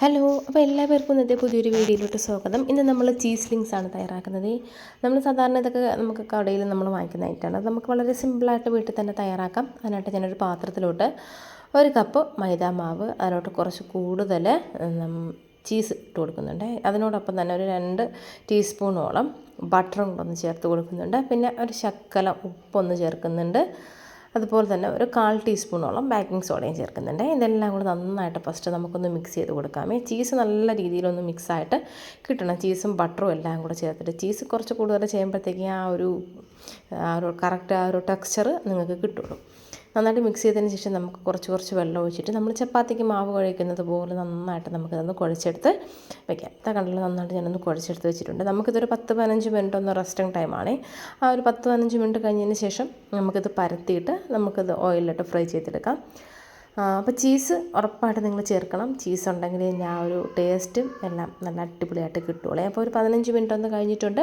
Hello അപ്പോൾ എല്ലാവർക്കും ഇന്നത്തെ പുതിയൊരു വീഡിയോയിലോട്ട് സ്വാഗതം. ഇന്ന് നമ്മൾ ചീസ് ലിങ്സ് ആണ് തയ്യാറാക്കുന്നത്. നമ്മൾ സാധാരണ ഇതൊക്കെ നമുക്ക് കടയിൽ നമ്മൾ വാങ്ങിക്കുന്ന ഐറ്റമാണ് അത് നമുക്ക് വളരെ സിമ്പിളായിട്ട് വീട്ടിൽ തന്നെ തയ്യാറാക്കാം. അതിനായിട്ട് ഞാനൊരു പാത്രത്തിലോട്ട് ഒരു കപ്പ് മൈദാ മാവ് അതിലോട്ട് കുറച്ച് കൂടുതൽ ചീസ് ഇട്ട് കൊടുക്കുന്നുണ്ട്. അതിനോടൊപ്പം തന്നെ ഒരു രണ്ട് ടീസ്പൂണോളം ബട്ടറും കൂടെ ഒന്ന് ചേർത്ത് കൊടുക്കുന്നുണ്ട്. പിന്നെ ഒരു ശക്കല ഉപ്പൊന്ന് ചേർക്കുന്നുണ്ട്. അതുപോലെ തന്നെ ഒരു കാൽ ടീസ്പൂണോളം ബേക്കിംഗ് സോഡയും ചേർക്കുന്നുണ്ട്. ഇതെല്ലാം കൂടി നന്നായിട്ട് ഫസ്റ്റ് നമുക്കൊന്ന് മിക്സ് ചെയ്ത് കൊടുക്കാമേ. ചീസ് നല്ല രീതിയിലൊന്ന് മിക്സായിട്ട് കിട്ടണം. ചീസും ബട്ടറും എല്ലാം കൂടെ ചേർത്തിട്ട് ചീസ് കുറച്ച് കൂടുതൽ ചെയ്യുമ്പോഴത്തേക്ക് ആ ഒരു കറക്റ്റ് ആ ഒരു ടെക്സ്ചർ നിങ്ങൾക്ക് കിട്ടുള്ളൂ. നന്നായിട്ട് മിക്സ് ചെയ്തതിന് ശേഷം നമുക്ക് കുറച്ച് കുറച്ച് വെള്ളം ഒഴിച്ചിട്ട് നമ്മൾ ചപ്പാത്തിക്ക് മാവ് കുഴയ്ക്കുന്നത് പോലെ നന്നായിട്ട് നമുക്കതൊന്ന് കുഴച്ചെടുത്ത് വെക്കാം. ഇതാ കണ്ടല്ലോ നന്നായിട്ട് ഞാനൊന്ന് കുഴച്ചെടുത്ത് വെച്ചിട്ടുണ്ട്. നമുക്കിതൊരു പത്ത് പതിനഞ്ച് മിനിറ്റ് ഒന്ന് റെസ്റ്റിംഗ് ടൈമാണ് ആ ഒരു പത്ത് പതിനഞ്ച് മിനിറ്റ് കഴിഞ്ഞതിന് ശേഷം നമുക്കിത് പരത്തിയിട്ട് നമുക്കിത് ഓയിലിട്ട് ഫ്രൈ ചെയ്തെടുക്കാം. അപ്പോൾ ചീസ് ഉറപ്പായിട്ട് നിങ്ങൾ ചേർക്കണം. ചീസ് ഉണ്ടെങ്കിൽ ഞാൻ ഒരു ടേസ്റ്റും എല്ലാം നല്ല അടിപൊളിയായിട്ട് കിട്ടുള്ളൂ അപ്പോൾ ഒരു പതിനഞ്ച് മിനിറ്റ് ഒന്ന് കഴിഞ്ഞിട്ടുണ്ട്.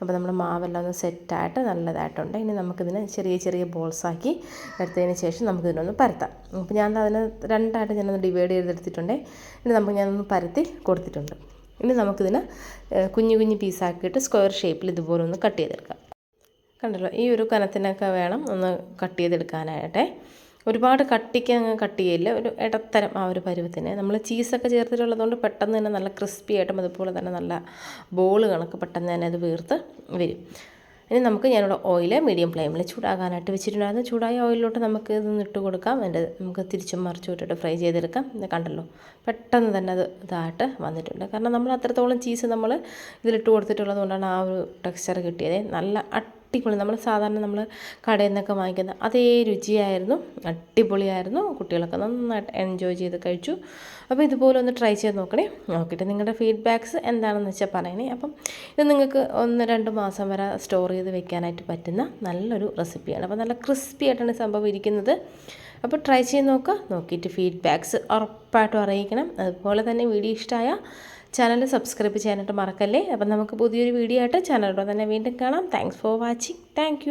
അപ്പോൾ നമ്മൾ മാവെല്ലാം ഒന്ന് സെറ്റായിട്ട് നല്ലതായിട്ടുണ്ട്. ഇനി നമുക്കിതിനെ ചെറിയ ചെറിയ ബോൾസാക്കി എടുത്തതിന് ശേഷം നമുക്കിതിനൊന്ന് പരത്താം. അപ്പോൾ ഞാൻ അതിന് രണ്ടായിട്ട് ഞാനൊന്ന് ഡിവൈഡ് ചെയ്തെടുത്തിട്ടുണ്ട്. ഇനി നമുക്ക് ഞാനൊന്ന് പരത്തി കൊടുത്തിട്ടുണ്ട്. ഇനി നമുക്കിതിനെ കുഞ്ഞു കുഞ്ഞു പീസാക്കിയിട്ട് സ്ക്വയർ ഷേപ്പിൽ ഇതുപോലെ ഒന്ന് കട്ട് ചെയ്തെടുക്കാം. കണ്ടല്ലോ ഈ ഒരു കനത്തിനൊക്കെ വേണം ഒന്ന് കട്ട് ചെയ്തെടുക്കാനായിട്ടേ. ഒരുപാട് കട്ടിക്ക് അങ്ങ് കട്ട് ചെയ്യില്ല. ഒരു ഇടത്തരം ആ ഒരു പരുവത്തിന്. നമ്മൾ ചീസൊക്കെ ചേർത്തിട്ടുള്ളതുകൊണ്ട് പെട്ടെന്ന് തന്നെ നല്ല ക്രിസ്പി ആയിട്ടും അതുപോലെ തന്നെ നല്ല ബോൾ കണക്ക് പെട്ടെന്ന് തന്നെ അത് വീർത്ത് വരും. ഇനി നമുക്ക് ഞാനിവിടെ ഓയിൽ മീഡിയം ഫ്ലെയിമിൽ ചൂടാകാനായിട്ട് വെച്ചിട്ടുണ്ടായിരുന്നു. ചൂടായ ഓയിലിലോട്ട് നമുക്ക് ഇതൊന്ന് ഇട്ട് കൊടുക്കാം. എന്റെ നമുക്ക് തിരിച്ചും മറിച്ചും ഇട്ടിട്ട് ഫ്രൈ ചെയ്തെടുക്കാം. ഇത് കണ്ടല്ലോ. പെട്ടെന്ന് തന്നെ അത് ഇതായിട്ട് വന്നിട്ടുണ്ട്. കാരണം നമ്മൾ അത്രത്തോളം ചീസ് നമ്മൾ ഇതിലിട്ട് കൊടുത്തിട്ടുള്ളത് കൊണ്ടാണ് ആ ഒരു ടെക്സ്ചർ കിട്ടിയത്. നല്ല അടിപൊളി. നമ്മൾ സാധാരണ നമ്മൾ കടയിൽ നിന്നൊക്കെ വാങ്ങിക്കുന്ന അതേ രുചിയായിരുന്നു. അടിപൊളിയായിരുന്നു. കുട്ടികളൊക്കെ നന്നായിട്ട് എൻജോയ് ചെയ്ത് കഴിച്ചു. അപ്പോൾ ഇതുപോലെ ഒന്ന് ട്രൈ ചെയ്ത് നോക്കണേ. നോക്കിയിട്ട് നിങ്ങളുടെ ഫീഡ്ബാക്ക്സ് എന്താണെന്ന് വെച്ചാൽ പറയണേ. അപ്പം ഇത് നിങ്ങൾക്ക് ഒന്ന് രണ്ട് മാസം വരെ സ്റ്റോർ ചെയ്ത് വെക്കാനായിട്ട് പറ്റുന്ന നല്ലൊരു റെസിപ്പിയാണ് അപ്പോൾ നല്ല ക്രിസ്പി ആയിട്ടാണ് സംഭവം ഇരിക്കുന്നത്. അപ്പോൾ ട്രൈ ചെയ്ത് നോക്കുക നോക്കിയിട്ട് ഫീഡ്ബാക്ക്സ് ഉറപ്പായിട്ടും അറിയിക്കണം. അതുപോലെ തന്നെ വീഡിയോ ഇഷ്ടമായ ചാനൽ സബ്സ്ക്രൈബ് ചെയ്യാനായിട്ട് മറക്കല്ലേ? അപ്പം നമുക്ക് പുതിയൊരു വീഡിയോ ആയിട്ട് ചാനലിലൂടെ തന്നെ വീണ്ടും കാണാം. Thanks for watching thank